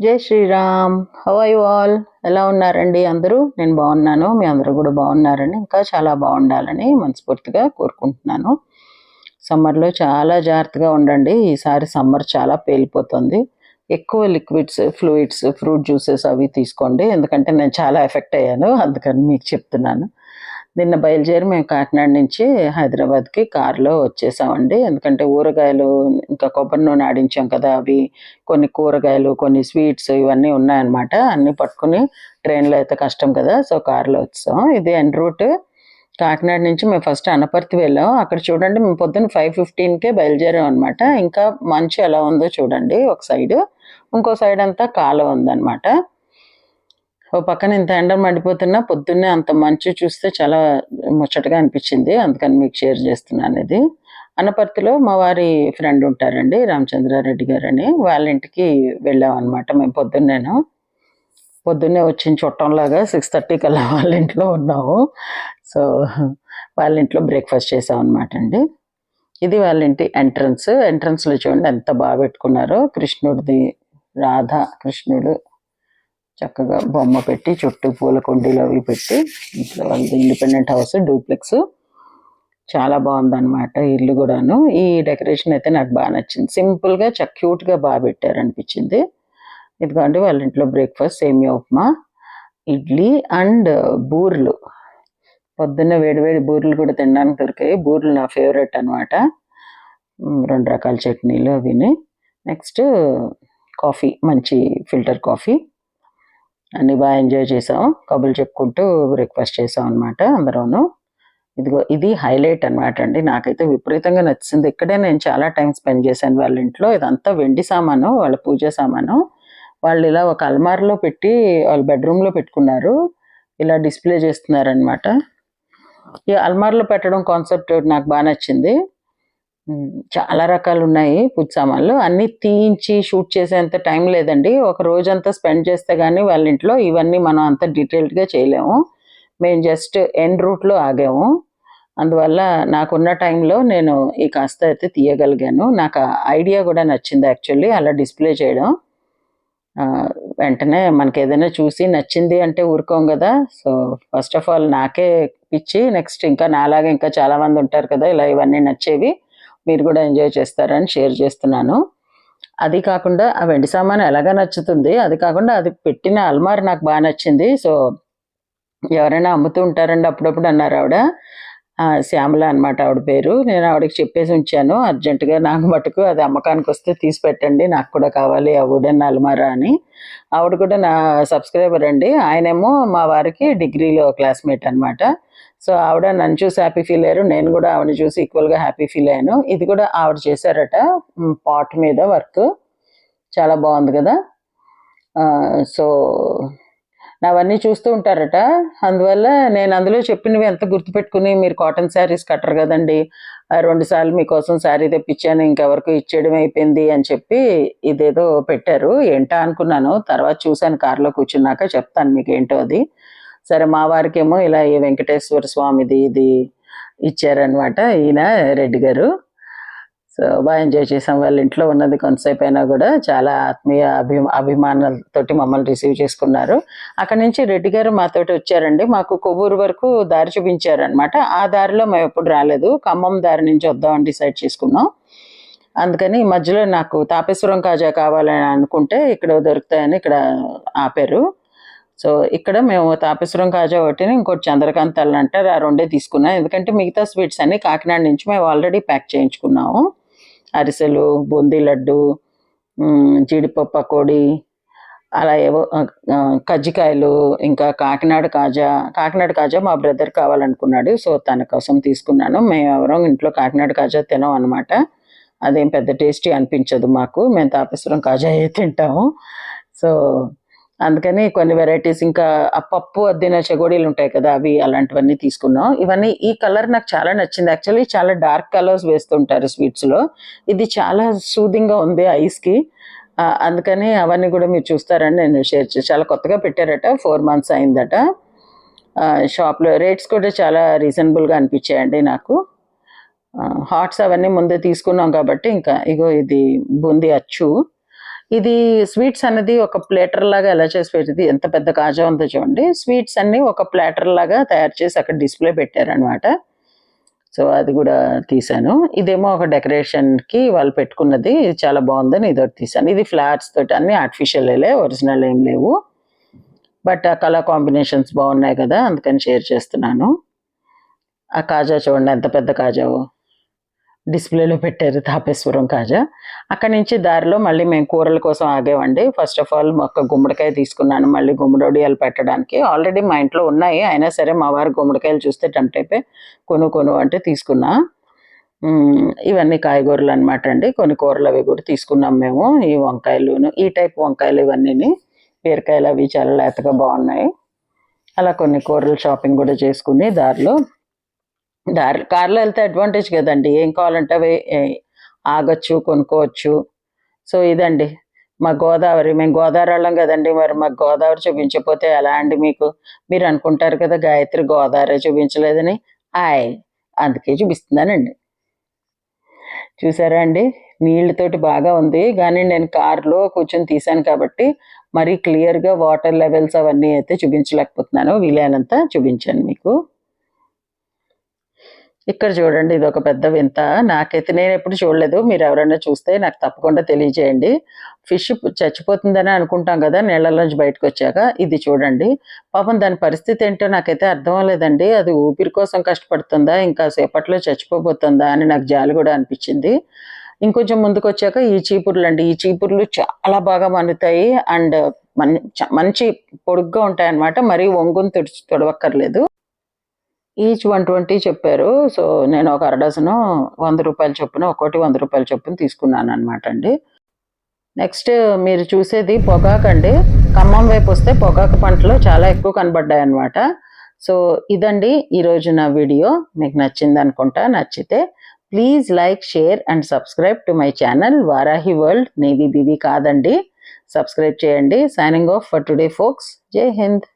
జై శ్రీరామ్. హవై వాల్ ఎలా ఉన్నారండి? అందరూ? నేను బాగున్నాను. మీ అందరూ కూడా బాగున్నారని ఇంకా చాలా బాగుండాలని మనస్ఫూర్తిగా కోరుకుంటున్నాను. సమ్మర్లో చాలా జాగ్రత్తగా ఉండండి. ఈసారి సమ్మర్ చాలా పేలిపోతుంది. ఎక్కువ లిక్విడ్స్ ఫ్లూయిడ్స్ ఫ్రూట్ జ్యూసెస్ అవి తీసుకోండి. ఎందుకంటే నేను చాలా ఎఫెక్ట్ అయ్యాను. అందుకని మీకు చెప్తున్నాను. నిన్న బయలుదేరి మేము కాకినాడ నుంచి హైదరాబాద్కి కారులో వచ్చేసామండి. ఎందుకంటే ఊరగాయలు ఇంకా కొబ్బరి నూనె ఆడించాం కదా అవి. కొన్ని కూరగాయలు కొన్ని స్వీట్స్ ఇవన్నీ ఉన్నాయన్నమాట. అన్నీ పట్టుకుని ట్రైన్లో అయితే కష్టం కదా సో కారులో వచ్చాం ఇది ఎన్ రూట్ కాకినాడ నుంచి మేము ఫస్ట్ అనపర్తి వెళ్ళాం. అక్కడ చూడండి మేము పొద్దున్న ఫైవ్ ఫిఫ్టీన్కే బయలుదేరాం అనమాట ఇంకా మంచు ఎలా ఉందో చూడండి ఒక సైడ్. ఇంకో సైడ్ అంతా కాలం ఉందన్నమాట. ఓ పక్కన ఇంత ఎండ మండిపోతున్నా పొద్దున్నే అంత మంచు చూస్తే చాలా ముచ్చటగా అనిపించింది. అందుకని మీకు షేర్ చేస్తున్నాను ఇది. అనపర్తిలో మా వారి ఫ్రెండ్ ఉంటారండి రామచంద్రారెడ్డి గారు అని వాళ్ళ ఇంటికి వెళ్ళాం అనమాట మేము పొద్దున్నేను. పొద్దున్నే వచ్చిన చుట్టంలాగా సిక్స్ థర్టీ కల్లా వాళ్ళ ఇంట్లో ఉన్నాము. సో వాళ్ళ ఇంట్లో బ్రేక్ఫాస్ట్ చేసాం అనమాట అండి. ఇది వాళ్ళ ఇంటి ఎంట్రన్స్. ఎంట్రన్స్లో చూడండి ఎంత బాగా పెట్టుకున్నారో. కృష్ణుడిది రాధ కృష్ణుడు చక్కగా బొమ్మ పెట్టి చుట్టూ పూల కుండీలు అవి పెట్టి ఇంట్లో వాళ్ళది ఇండిపెండెంట్ హౌస్ డూప్లెక్స్ చాలా బాగుందన్నమాట ఇల్లు కూడాను. ఈ డెకరేషన్ అయితే నాకు బాగా నచ్చింది. సింపుల్గా చక్క క్యూట్గా బాగా పెట్టారు అనిపించింది వాళ్ళ ఇంట్లో బ్రేక్ఫాస్ట్ సేమియా ఉప్మా ఇడ్లీ అండ్ బూర్లు. పొద్దున్న వేడివేడి బూర్లు కూడా తినడానికి దొరికాయి. బూర్లు నా ఫేవరెట్ అనమాట రెండు రకాల చట్నీలు అవిని. నెక్స్ట్ కాఫీ మంచి ఫిల్టర్ కాఫీ. అన్ని బాగా ఎంజాయ్ చేసాం. కబుర్లు చెప్పుకుంటూ బ్రేక్ఫాస్ట్ చేసాం అనమాట అందరూను. ఇదిగో ఇది హైలైట్ అనమాట అండి. నాకైతే విపరీతంగా నచ్చింది. ఇక్కడే నేను చాలా టైం స్పెండ్ చేశాను వాళ్ళ ఇంట్లో. ఇదంతా వెండి సామాను వాళ్ళ పూజ సామాను. వాళ్ళు ఇలా ఒక అల్మార్లో పెట్టి వాళ్ళ బెడ్రూమ్లో పెట్టుకున్నారు. ఇలా డిస్ప్లే చేస్తున్నారనమాట ఈ అల్మార్లో పెట్టడం కాన్సెప్ట్ నాకు బాగా నచ్చింది. చాలా రకాలు ఉన్నాయి పూజ సామాన్లు. అన్నీ తీయించి షూట్ చేసేంత టైం లేదండి. ఒక రోజంతా స్పెండ్ చేస్తే కానీ వాళ్ళ ఇంట్లో ఇవన్నీ మనం అంత డీటెయిల్డ్గా చేయలేము. మేము జస్ట్ ఎన్ రూట్లో ఆగాము. అందువల్ల నాకున్న టైంలో నేను ఈ కాస్త అయితే తీయగలిగాను. నాకు ఐడియా కూడా నచ్చింది యాక్చువల్లీ అలా డిస్ప్లే చేయడం. వెంటనే మనకి ఏదైనా చూసి నచ్చింది అంటే ఊరుకోం కదా. సో ఫస్ట్ ఆఫ్ ఆల్ నాకే పిచ్చి. నెక్స్ట్ ఇంకా నాలాగా ఇంకా చాలామంది ఉంటారు కదా ఇలా ఇవన్నీ నచ్చేవి. మీరు కూడా ఎంజాయ్ చేస్తారని షేర్ చేస్తున్నాను. అది కాకుండా ఆ వెండి సామాను ఎలాగా నచ్చుతుంది? అది కాకుండా అది పెట్టిన అల్మార్ నాకు బాగా నచ్చింది. సో ఎవరైనా అమ్ముతూ ఉంటారండి అప్పుడప్పుడు అన్నారు ఆవిడ. శ్యామల అనమాట ఆవిడ పేరు. నేను ఆవిడకి చెప్పేసి ఉంచాను. అర్జెంటుగా నాకు మటుకు అది అమ్మకానికి వస్తే తీసి పెట్టండి. నాకు కూడా కావాలి ఆ వుడెన్ అల్మారా అని. ఆవిడ కూడా నా సబ్స్క్రైబర్ అండి. ఆయనేమో మా వారికి డిగ్రీలో క్లాస్మేట్ అనమాట సో ఆవిడ నన్ను చూసి హ్యాపీ ఫీల్ అయ్యారు. నేను కూడా ఆవిడని చూసి ఈక్వల్గా హ్యాపీ ఫీల్ అయ్యాను. ఇది కూడా ఆవిడ చేశారట. పాట్ మీద వర్క్. చాలా బాగుంది కదా? సో నావన్నీ చూస్తూ ఉంటారట. అందువల్ల నేను అందులో చెప్పినవి ఎంత గుర్తుపెట్టుకుని మీరు కాటన్ శారీస్ కట్టరు కదండి. రెండుసార్లు మీకోసం శారీ తెప్పించాను ఇంకెవరికి ఇచ్చేయడం అయిపోయింది అని చెప్పి ఇదేదో పెట్టారు. ఏంటా అనుకున్నాను. తర్వాత చూశాను కారులో కూర్చున్నాక చెప్తాను మీకు ఏంటో అది. సరే మా వారికేమో ఇలా ఈ వెంకటేశ్వర స్వామిది ఇది ఇచ్చారనమాట ఈయన రెడ్డి గారు. సో బాగా ఎంజాయ్ చేసాం వాళ్ళ ఇంట్లో ఉన్నది కొంతసేపు అయినా కూడా చాలా ఆత్మీయ అభిమా అభిమానాలతోటి మమ్మల్ని రిసీవ్ చేసుకున్నారు. అక్కడ నుంచి రెడ్డి గారు మాతోటి వచ్చారండి. మాకు కొవ్వూరు వరకు దారి చూపించారనమాట ఆ దారిలో మేము ఎప్పుడు రాలేదు. ఖమ్మం దారి నుంచి వద్దామని డిసైడ్ చేసుకున్నాం. అందుకని ఈ మధ్యలో నాకు తాపేశ్వరం కాజా కావాలని అనుకుంటే ఇక్కడ దొరుకుతాయని ఇక్కడ ఆపారు. సో ఇక్కడ మేము తాపేశ్వరం కాజా ఒకటిని ఇంకోటి చంద్రకాంత్ అంటారు. ఆ రెండే తీసుకున్నాం. ఎందుకంటే మిగతా స్వీట్స్ అన్ని కాకినాడ నుంచి మేము ఆల్రెడీ ప్యాక్ చేయించుకున్నాము. అరిసెలు బూందీ లడ్డు జీడిపప్పు పకోడీ అలా ఏవో కజ్జికాయలు ఇంకా కాకినాడ కాజా కాకినాడ కాజా మా బ్రదర్ కావాలనుకున్నాడు సో తన కోసం తీసుకున్నాను. మేము ఎవరం ఇంట్లో కాకినాడ కాజా తినాం అనమాట అదేం పెద్ద టేస్టీ అనిపించదు మాకు. మేము తాపేశ్వరం కాజా ఏ తింటాము. సో అందుకని కొన్ని వెరైటీస్ ఇంకా ఆ పప్పు అద్దిన చెగోడీలు ఉంటాయి కదా అవి అలాంటివన్నీ తీసుకున్నాం. ఇవన్నీ ఈ కలర్ నాకు చాలా నచ్చింది. యాక్చువల్లీ చాలా డార్క్ కలర్స్ వేస్తుంటారు స్వీట్స్లో ఇది చాలా సూదింగ్గా ఉంది ఐస్కి అందుకని అవన్నీ కూడా మీరు చూస్తారని నేను షేర్ చేసి చాలా కొత్తగా పెట్టారట. ఫోర్ మంత్స్ అయిందట. షాప్లో రేట్స్ కూడా చాలా రీజనబుల్గా అనిపించాయండి నాకు. హాట్స్ అవన్నీ ముందే తీసుకున్నాం కాబట్టి ఇంకా ఇగో ఇది బూందీ అచ్చు. ఇది స్వీట్స్ అనేది ఒక ప్లేటర్ లాగా ఎలా చేసి పెట్టింది ఎంత పెద్ద కాజా ఉందో చూడండి. స్వీట్స్ అన్ని ఒక ప్లేటర్ లాగా తయారు చేసి అక్కడ డిస్ప్లే పెట్టారనమాట సో అది కూడా తీసాను. ఇదేమో ఒక డెకరేషన్కి వాళ్ళు పెట్టుకున్నది. ఇది చాలా బాగుందని ఇదొకటి తీసాను. ఇది ఫ్లవర్స్ తోటి అన్ని ఆర్టిఫిషియల్ ఒరిజినల్ ఏం లేవు. బట్ ఆ కలర్ కాంబినేషన్స్ బాగున్నాయి కదా అందుకని షేర్ చేస్తున్నాను. ఆ కాజా చూడండి ఎంత పెద్ద కాజావో. డిస్ప్లేలో పెట్టారు తాపేశ్వరం కాజా. అక్కడి నుంచి దారిలో మళ్ళీ మేము కూరల కోసం ఆగేవండి ఫస్ట్ ఆఫ్ ఆల్ ఒక గుమ్మడికాయ తీసుకున్నాను మళ్ళీ గుమ్మడొడియాలు పెట్టడానికి. ఆల్రెడీ మా ఇంట్లో ఉన్నాయి. అయినా సరే మా వారు గుమ్మడికాయలు చూస్తే టెంప్ట్ అయిపోయి కొను కొను అంటే తీసుకున్నా. ఇవన్నీ కాయగూరలు అనమాట అండి. కొన్ని కూరలు అవి కూడా తీసుకున్నాం మేము. ఈ వంకాయలును ఈ టైప్ వంకాయలు ఇవన్నీ బీరకాయలు అవి చాలా లేతగా బాగున్నాయి. అలా కొన్ని కూరలు షాపింగ్ కూడా చేసుకుని దారిలో దారి కార్లో వెళ్తే అడ్వాంటేజ్ కదండి. ఏం కావాలంటే అవి ఆగొచ్చు కొనుక్కోవచ్చు. సో ఇదండి. మా గోదావరి మేము గోదావరి వాళ్ళం కదండి. మరి మాకు గోదావరి చూపించకపోతే ఎలా అండి మీకు? మీరు అనుకుంటారు కదా గాయత్రి గోదావరి చూపించలేదని. ఆయ్ అందుకే చూపిస్తున్నానండి. చూసారా అండి? నీళ్ళతోటి బాగా ఉంది. కానీ నేను కార్లో కూర్చొని తీశాను కాబట్టి మరీ క్లియర్గా వాటర్ లెవెల్స్ అవన్నీ అయితే చూపించలేకపోతున్నాను. వీలైనంత చూపించాను మీకు. ఇక్కడ చూడండి ఇది ఒక పెద్ద వింత. నాకైతే నేను ఎప్పుడు చూడలేదు. మీరు ఎవరైనా చూస్తే నాకు తప్పకుండా తెలియజేయండి. ఫిష్ చచ్చిపోతుందని అనుకుంటాం కదా నీళ్ళలోంచి బయటకు వచ్చాక. ఇది చూడండి. పాపం దాని పరిస్థితి ఏంటో నాకైతే అర్థం లేదండి అది ఊపిరి కోసం కష్టపడుతుందా ఇంకా సేపట్లో చచ్చిపోబోతుందా అని నాకు జాలి కూడా అనిపించింది. ఇంకొంచెం ముందుకు వచ్చాక ఈ చీపుర్లు అండి ఈ చీపుర్లు చాలా బాగా మన్నుతాయి అండ్ మన్ చ- మంచి పొడుగ్గా ఉంటాయి అన్నమాట మరీ వంగుని తుడిచి తొడవక్కర్లేదు. ఈచ్ వన్ ట్వంటీ చెప్పారు. సో నేను ఒక అరడజను వంద రూపాయల చొప్పున ఒక్కోటి వంద రూపాయల చొప్పున తీసుకున్నాను అనమాట అండి. నెక్స్ట్ మీరు చూసేది పొగాకు అండి. ఖమ్మం వైపు వస్తే పొగాకు పంటలు చాలా ఎక్కువ కనబడ్డాయి అనమాట సో ఇదండి ఈరోజు నా వీడియో. మీకు నచ్చింది అనుకుంటా నచ్చితే please like share and subscribe to my channel Varahi World. Navy బీబీ కాదండి. సబ్స్క్రైబ్ చేయండి. Signing off for today folks Jai Hind